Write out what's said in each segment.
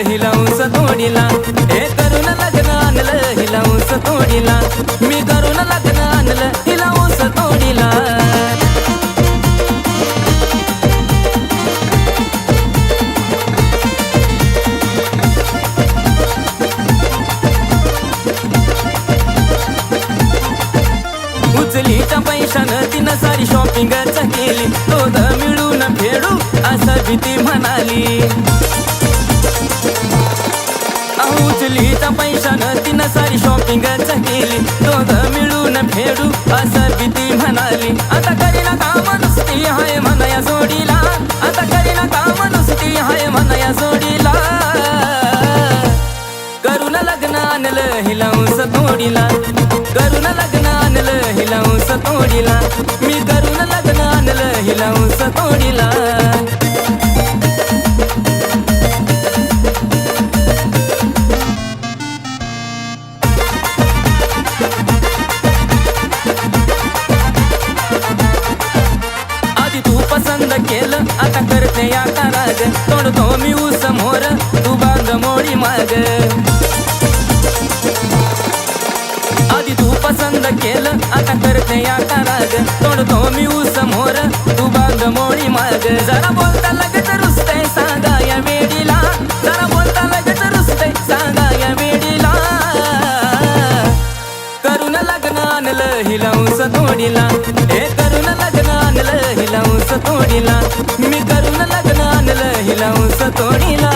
आणलं हिलाऊस तोडीला. हे करून लग्न आणलं हिलाऊस तोडीला. मी करून लग्न आणलं हिलाऊस तोडीला. उचलीच्या पैशानं तिनं सारी शॉपिंगच केली. तो मिळून फेडू असं भीती म्हणाली. अहो, उचलीच्या पैशानं तिनं सारी शॉपिंगच केली दोघ मिळून फेडू असं भीती म्हणाली. आता करीना काम नुसती हाय म्हणया जोडीला. आता करीना काम नुसती हाय म्हणया जोडीला. करून लग्न आणलं हिलाऊस तोडीला. करून लग्न आणलं हिलाऊस तोडीला. मी करून लग्न आणलं हिलाऊस तोडीला. तू केलं. आता करते आता राग तोडतो मी ऊस मोर. तू बांध मोडी माग. आधी तू पसंत केलं. आता करते आता राग तोडतो मी ऊस मोर. तू बांध मोडी माग. जरा बोलता लगत रुसते सांगा या वेडीला जरा बोलता लगत रुसते सांगा या वेडीला करून लग्न आणलं हिला ऊस तोडीला. हिला तोडीला. मी करून लग्न आणलं हिला उंच तोडीला.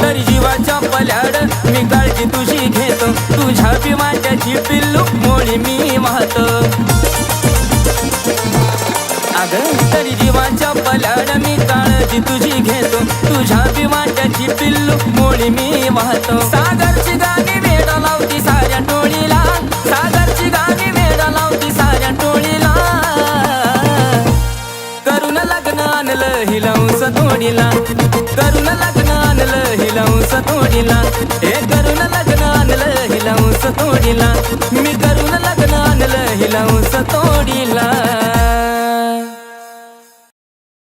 तरी जीवाच्या पल्याड मी काळजी तुझी घेतो. तुझ्या विमाट्याची पिल्लू मोळी मी वाहतो. अग तरी जीवाच्या पल्याड मी काळजी तुझी घेतो. तुझ्या विमानाची पिल्लू मोळी मी वाहतो. सागरची गाणी वेड लावती साऱ्या टोळीला. सागरची गाणी वेड लावती साऱ्या टोळीला. करून लग्न आणलं हिला ऊस तोडीला. करून लग्न आणलं हिला ऊस तोडीला. हे करून लग्न आणलं हिला ऊस तोडीला. मी करून लग्न आणलं हिला ऊस तोडीला.